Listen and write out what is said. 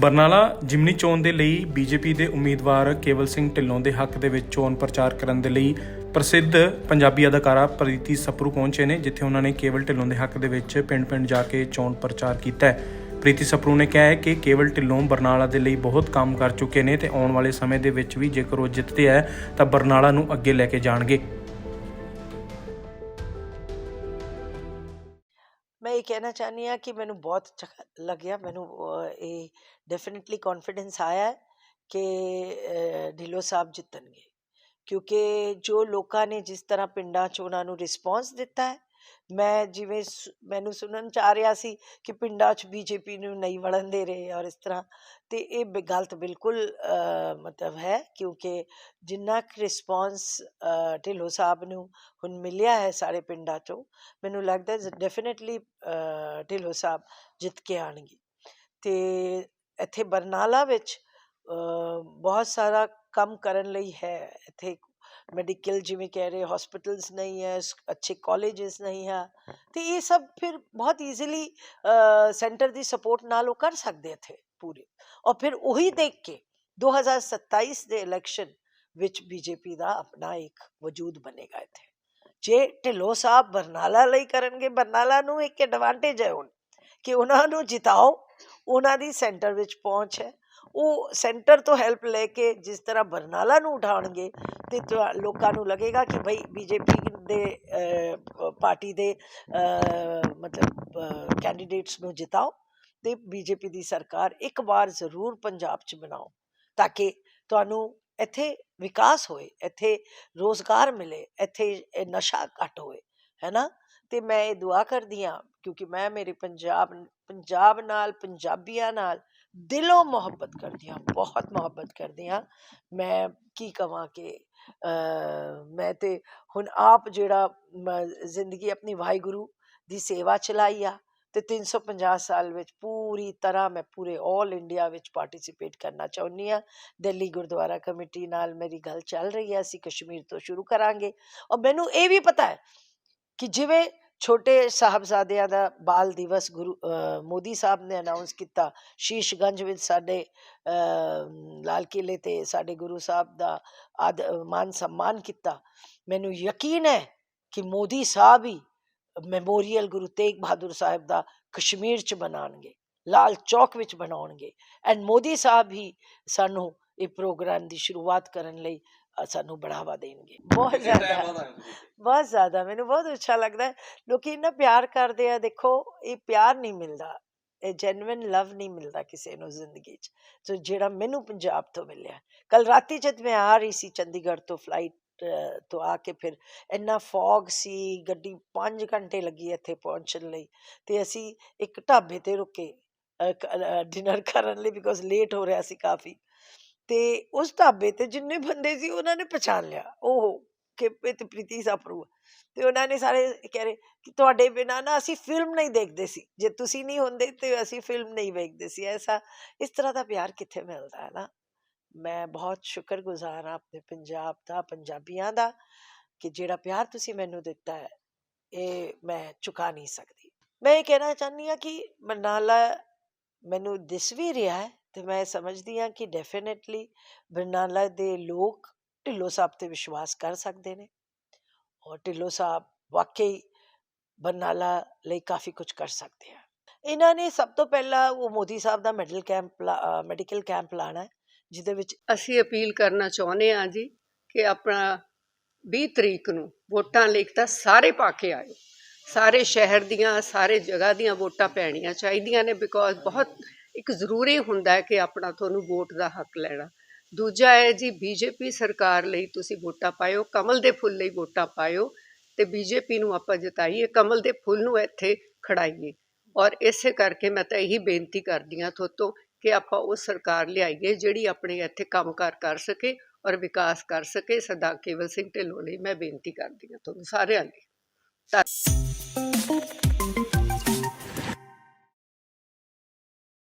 ਬਰਨਾਲਾ ਜਿਮਨੀ ਚੋਣ ਦੇ ਲਈ ਬੀਜੇਪੀ ਦੇ ਉਮੀਦਵਾਰ ਕੇਵਲ ਸਿੰਘ ਢਿੱਲੋਂ ਦੇ ਹੱਕ ਦੇ ਵਿੱਚ ਚੋਣ ਪ੍ਰਚਾਰ ਕਰਨ ਦੇ ਲਈ ਪ੍ਰਸਿੱਧ ਪੰਜਾਬੀ ਅਦਾਕਾਰਾ ਪ੍ਰੀਤੀ ਸਪਰੂ ਪਹੁੰਚੇ ਨੇ, ਜਿੱਥੇ ਉਹਨਾਂ ਨੇ ਕੇਵਲ ਢਿੱਲੋਂ ਦੇ ਹੱਕ ਦੇ ਵਿੱਚ ਪਿੰਡ-ਪਿੰਡ ਜਾ ਕੇ ਚੋਣ ਪ੍ਰਚਾਰ ਕੀਤਾ ਹੈ। ਪ੍ਰੀਤੀ ਸਪਰੂ ਨੇ ਕਿਹਾ ਹੈ ਕਿ ਕੇਵਲ ਢਿੱਲੋਂ ਬਰਨਾਲਾ ਦੇ ਲਈ ਬਹੁਤ ਕੰਮ ਕਰ ਚੁੱਕੇ ਨੇ ਤੇ ਆਉਣ ਵਾਲੇ ਸਮੇਂ ਦੇ ਵਿੱਚ ਵੀ ਜੇਕਰ ਉਹ ਜਿੱਤਦੇ ਹੈ ਤਾਂ ਬਰਨਾਲਾ ਨੂੰ ਅੱਗੇ ਲੈ ਕੇ ਜਾਣਗੇ। ਇਹ ਕਹਿਣਾ ਚਾਹੁੰਦੀ ਹਾਂ ਕਿ ਮੈਨੂੰ ਬਹੁਤ ਚੰਗਾ ਲੱਗਿਆ ਮੈਨੂੰ ਇਹ ਡੈਫੀਨਿਟਲੀ ਕੌਨਫੀਡੈਂਸ ਆਇਆ ਕਿ ਢਿੱਲੋਂ ਸਾਹਿਬ ਜਿੱਤਣਗੇ। ਕਿਉਂਕਿ ਜੋ ਲੋਕਾਂ ਨੇ ਜਿਸ ਤਰ੍ਹਾਂ ਪਿੰਡਾਂ 'ਚ ਉਹਨਾਂ ਨੂੰ ਰਿਸਪੌਂਸ ਦਿੱਤਾ ਹੈ ਮੈਂ ਜਿਵੇਂ ਸੁ- ਮੈਨੂੰ ਸੁਣਨ ਚ ਆ ਰਿਹਾ ਸੀ ਕਿ ਪਿੰਡਾਂ 'ਚ ਬੀਜੇਪੀ ਨੂੰ ਨਹੀਂ ਵੜਨ ਦੇ ਰਹੇ ਔਰ ਇਸ ਤਰ੍ਹਾਂ ਅਤੇ ਇਹ ਬ- ਗਲਤ ਬਿਲਕੁਲ ਮਤਲਬ ਹੈ ਕਿਉਂਕਿ ਜਿੰਨਾ ਕੁ ਰਿਸਪੋਂਸ ਢਿੱਲੋਂ ਸਾਹਿਬ ਨੂੰ ਹੁਣ ਮਿਲਿਆ ਹੈ ਸਾਰੇ ਪਿੰਡਾਂ 'ਚੋਂ, ਮੈਨੂੰ ਲੱਗਦਾ ਡੈਫੀਨੇਟਲੀ ਢਿੱਲੋਂ ਸਾਹਿਬ ਜਿੱਤ ਕੇ ਆਣਗੇ ਅਤੇ ਇੱਥੇ ਬਰਨਾਲਾ ਵਿੱਚ ਬਹੁਤ ਸਾਰਾ ਕੰਮ ਕਰਨ ਲਈ ਹੈ ਇੱਥੇ ਮੈਡੀਕਲ ਜਿਵੇਂ ਕਹਿ ਰਹੇ ਹਸਪੀਟਲਸ ਨਹੀਂ ਹੈ ਅੱਛੇ ਕਾਲਜਸ ਨਹੀਂ ਹੈ ਤੇ ਇਹ ਸਭ ਫਿਰ ਬਹੁਤ ਈਜ਼ੀਲੀ ਸੈਂਟਰ ਦੀ ਸਪੋਰਟ ਨਾਲ ਉਹ ਕਰ ਸਕਦੇ ਇੱਥੇ ਪੂਰੇ ਔਰ ਫਿਰ ਉਹੀ ਦੇਖ ਕੇ 2027 ਦੇ ਇਲੈਕਸ਼ਨ ਵਿੱਚ ਬੀਜੇਪੀ ਦਾ ਆਪਣਾ ਇੱਕ ਵਜੂਦ ਬਣੇਗਾ ਇੱਥੇ ਜੇ ਢਿੱਲੋਂ ਸਾਹਿਬ ਬਰਨਾਲਾ ਲਈ ਕਰਨਗੇ ਬਰਨਾਲਾ ਨੂੰ ਇੱਕ ਐਡਵਾਂਟੇਜ ਹੈ ਹੁਣ ਕਿ ਉਹਨਾਂ ਨੂੰ ਜਿਤਾਓ ਉਹਨਾਂ ਦੀ ਸੈਂਟਰ ਵਿੱਚ ਪਹੁੰਚ ਹੈ ਉਹ ਸੈਂਟਰ ਤੋਂ ਹੈਲਪ ਲੈ ਕੇ ਜਿਸ ਤਰ੍ਹਾਂ ਬਰਨਾਲਾ ਨੂੰ ਉਠਾਉਣਗੇ ਤੇ ਤੁਹਾ- ਲੋਕਾਂ ਨੂੰ ਲੱਗੇਗਾ ਕਿ ਭਾਈ ਬੀਜੇਪੀ ਦੇ ਪਾਰਟੀ ਦੇ ਮਤਲਬ ਕੈਂਡੀਡੇਟਸ ਨੂੰ ਜਿਤਾਓ ਤੇ ਬੀਜੇਪੀ ਦੀ ਸਰਕਾਰ ਇੱਕ ਵਾਰ ਜ਼ਰੂਰ ਪੰਜਾਬ 'ਚ ਬਣਾਓ ਤਾਂ ਕਿ ਤੁਹਾਨੂੰ ਇੱਥੇ ਵਿਕਾਸ ਹੋਏ, ਇੱਥੇ ਰੋਜ਼ਗਾਰ ਮਿਲੇ, ਇੱਥੇ ਨਸ਼ਾ ਘੱਟ ਹੋਏ ਹੈ ਨਾ ਤੇ ਮੈਂ ਇਹ ਦੁਆ ਕਰਦੀ ਹਾਂ ਕਿਉਂਕਿ ਮੈਂ ਮੇਰੇ ਪੰਜਾਬ ਪੰਜਾਬ ਨਾਲ, ਪੰਜਾਬੀਆਂ ਨਾਲ ਦਿਲੋਂ ਮੁਹੱਬਤ ਕਰਦੀ ਹਾਂ ਬਹੁਤ ਮੁਹੱਬਤ ਕਰਦੀ ਹਾਂ ਮੈਂ ਕੀ ਕਵਾਂ ਕਿ ਮੈਂ ਤੇ ਹੁਣ ਆਪ ਜਿਹੜਾ ਮ- ਜ਼ਿੰਦਗੀ ਆਪਣੀ ਵਾਹਿਗੁਰੂ ਦੀ ਸੇਵਾ ਚਲਾਈ ਆ ਤੇ 350 ਸਾਲ ਵਿੱਚ ਪੂਰੀ ਤਰ੍ਹਾਂ ਮੈਂ ਪੂਰੇ 올 ਇੰਡੀਆ ਵਿੱਚ ਪਾਰਟਿਸਿਪੇਟ ਕਰਨਾ ਚਾਹੁੰਦੀ ਆ ਦਿੱਲੀ ਗੁਰਦੁਆਰਾ ਕਮੇਟੀ ਨਾਲ ਮੇਰੀ ਗੱਲ ਚੱਲ ਰਹੀ ਹੈ ਅਸੀਂ ਕਸ਼ਮੀਰ ਤੋਂ ਸ਼ੁਰੂ ਕਰਾਂਗੇ ਔਰ ਮੈਨੂੰ ਇਹ ਵੀ ਪਤਾ ਹੈ ਕਿ ਜਿਵੇਂ ਛੋਟੇ ਸਾਹਿਬਜ਼ਾਦਿਆਂ ਦਾ ਬਾਲ ਦਿਵਸ ਗੁਰੂ ਮੋਦੀ ਸਾਹਿਬ ਨੇ ਅਨਾਉਂਸ ਕੀਤਾ। ਸ਼ੀਸ਼ਗੰਜ ਵਿੱਚ ਸਾਡੇ ਲਾਲ ਕਿਲੇ ਤੇ ਸਾਡੇ ਗੁਰੂ ਸਾਹਿਬ ਦਾ ਆਦ, ਮਾਨ ਸਨਮਾਨ ਕੀਤਾ। ਮੈਨੂੰ ਯਕੀਨ ਹੈ ਕਿ ਮੋਦੀ ਸਾਹਿਬ ਹੀ ਮੈਮੋਰੀਅਲ ਗੁਰੂ ਤੇਗ ਬਹਾਦਰ ਸਾਹਿਬ ਦਾ ਕਸ਼ਮੀਰ ਚ ਬਣਾਉਣਗੇ, ਲਾਲ ਚੌਕ ਵਿੱਚ ਬਣਾਉਣਗੇ। ਐਂਡ ਮੋਦੀ ਸਾਹਿਬ ਹੀ ਸਾਨੂੰ ਇਹ ਪ੍ਰੋਗਰਾਮ ਦੀ ਸ਼ੁਰੂਆਤ ਕਰਨ ਲਈ ਸਾਨੂੰ ਬੜਾਵਾ ਦੇਣਗੇ। ਬਹੁਤ ਜ਼ਿਆਦਾ ਬਹੁਤ ਜ਼ਿਆਦਾ ਮੈਨੂੰ ਬਹੁਤ ਅੱਛਾ ਲੱਗਦਾ ਹੈ। ਲੋਕੀ ਇੰਨਾ ਪਿਆਰ ਕਰਦੇ ਆ ਦੇਖੋ ਇਹ ਪਿਆਰ ਨਹੀਂ ਮਿਲਦਾ ਇਹ ਜੈਨੂਇਨ ਲਵ ਨਹੀਂ ਮਿਲਦਾ ਕਿਸੇ ਨੂੰ ਜ਼ਿੰਦਗੀ 'ਚ ਸੋ ਜਿਹੜਾ ਮੈਨੂੰ ਪੰਜਾਬ ਤੋਂ ਮਿਲਿਆ ਕੱਲ ਰਾਤੀ ਜਦ ਮੈਂ ਆ ਰਹੀ ਸੀ ਚੰਡੀਗੜ੍ਹ ਤੋਂ ਫਲਾਈਟ ਤੋਂ ਆ ਕੇ ਫਿਰ ਇੰਨਾ ਫੌਗ ਸੀ ਗੱਡੀ 5 ਘੰਟੇ ਲੱਗੀ ਇੱਥੇ ਪਹੁੰਚਣ ਲਈ ਤੇ ਅਸੀਂ ਇੱਕ ਢਾਬੇ ਤੇ ਰੁਕੇ ਡਿਨਰ ਕਰਨ ਲਈ ਬਿਕੋਜ਼ ਲੇਟ ਹੋ ਰਿਹਾ ਸੀ ਕਾਫੀ। ਤੇ ਉਸ ਢਾਬੇ ਤੇ ਜਿੰਨੇ ਬੰਦੇ ਸੀ ਉਹਨਾਂ ਨੇ ਪਛਾਣ ਲਿਆ। ਉਹ ਕਿ ਇਹ ਤੇ ਪ੍ਰੀਤੀ ਸਾਪਰੂ ਤੇ ਉਹਨਾਂ ਨੇ ਸਾਰੇ ਕਹਿ ਰਹੇ ਕਿ ਤੁਹਾਡੇ ਬਿਨਾ ਨਾ ਅਸੀਂ ਫਿਲਮ ਨਹੀਂ ਦੇਖਦੇ ਸੀ। ਜੇ ਤੁਸੀਂ ਨਹੀਂ ਹੁੰਦੇ ਤੇ ਅਸੀਂ ਫਿਲਮ ਨਹੀਂ ਵੇਖਦੇ ਸੀ। ਐਸਾ, ਇਸ ਤਰ੍ਹਾਂ ਦਾ ਪਿਆਰ ਕਿੱਥੇ ਮਿਲਦਾ ਹੈ ਨਾ? ਮੈਂ ਬਹੁਤ ਸ਼ੁਕਰਗੁਜ਼ਾਰ ਹਾਂ ਆਪਣੇ ਪੰਜਾਬ ਦਾ, ਪੰਜਾਬੀਆਂ ਦਾ, ਕਿ ਜਿਹੜਾ ਪਿਆਰ ਤੁਸੀਂ ਮੈਨੂੰ ਦਿੱਤਾ ਹੈ, ਇਹ ਮੈਂ ਚੁਕਾ ਨਹੀਂ ਸਕਦੀ। ਮੈਂ ਇਹ ਕਹਿਣਾ ਚਾਹੁੰਦੀ ਹਾਂ ਕਿ ਬਰਨਾਲਾ ਮੈਨੂੰ ਦਿਸ ਵੀ ਰਿਹਾ ਹੈ। ਤੇ ਮੈਂ ਸਮਝਦੀ ਹਾਂ ਕਿ ਡੈਫੀਨਿਟਲੀ ਬਰਨਾਲਾ ਦੇ ਲੋਕ ਢਿੱਲੋਂ ਸਾਹਿਬ ਤੇ ਵਿਸ਼ਵਾਸ ਕਰ ਸਕਦੇ ਨੇ ਔਰ ਢਿੱਲੋਂ ਸਾਹਿਬ ਵਾਕਈ ਬਰਨਾਲਾ ਲਈ ਕਾਫੀ ਕੁਝ ਕਰ ਸਕਦੇ ਆ। ਇਹਨਾਂ ਨੇ ਸਭ ਤੋਂ ਪਹਿਲਾਂ ਉਹ ਮੋਦੀ ਸਾਹਿਬ ਦਾ ਮੈਡੀਕਲ ਕੈਂਪ ਮੈਡੀਕਲ ਕੈਂਪ ਲਾਣਾ ਹੈ ਜਿਹਦੇ ਵਿੱਚ ਅਸੀਂ ਅਪੀਲ ਕਰਨਾ ਚਾਹੁੰਦੇ ਹਾਂ ਜੀ ਕਿ ਆਪਣਾ 20 ਤਰੀਕ ਨੂੰ ਵੋਟਾਂ ਲਿਖ ਤਾਂ ਸਾਰੇ ਪਾ ਕੇ ਆਇਓ, ਸਾਰੇ ਸ਼ਹਿਰ ਦੀਆਂ, ਸਾਰੇ ਜਗ੍ਹਾ ਦੀਆਂ ਵੋਟਾਂ ਪੈਣੀਆਂ ਚਾਹੀਦੀਆਂ ਨੇ ਬਿਕੋਜ਼ ਬਹੁਤ ਇੱਕ ਜ਼ਰੂਰੀ ਹੁੰਦਾ ਹੈ ਕਿ ਆਪਣਾ ਤੁਹਾਨੂੰ ਵੋਟ ਦਾ ਹੱਕ ਲੈਣਾ। ਦੂਜਾ ਹੈ ਜੀ, ਬੀਜੇਪੀ ਸਰਕਾਰ ਲਈ ਤੁਸੀਂ ਵੋਟਾਂ ਪਾਇਓ, ਕਮਲ ਦੇ ਫੁੱਲ ਲਈ ਵੋਟਾਂ ਪਾਇਓ ਤੇ ਬੀਜੇਪੀ ਨੂੰ ਆਪਾਂ ਜਿਤਾਈਏ, ਕਮਲ ਦੇ ਫੁੱਲ ਨੂੰ ਇੱਥੇ ਖੜਾਈਏ। ਔਰ ਇਸੇ ਕਰਕੇ ਮੈਂ ਤਾਂ ਇਹੀ ਬੇਨਤੀ ਕਰਦੀ ਹਾਂ ਤੁਹਾਤੋਂ ਕਿ ਆਪਾਂ ਉਹ ਸਰਕਾਰ ਲਿਆਈਏ ਜਿਹੜੀ ਆਪਣੇ ਇੱਥੇ ਕੰਮਕਾਰ ਕਰ ਸਕੇ ਔਰ ਵਿਕਾਸ ਕਰ ਸਕੇ। ਸਰਦਾਰ ਕੇਵਲ ਸਿੰਘ ਢਿੱਲੋਂ ਲਈ ਮੈਂ ਬੇਨਤੀ ਕਰਦੀ ਹਾਂ ਤੁਹਾਨੂੰ ਸਾਰਿਆਂ ਲਈ। ਧੰਨਵਾਦ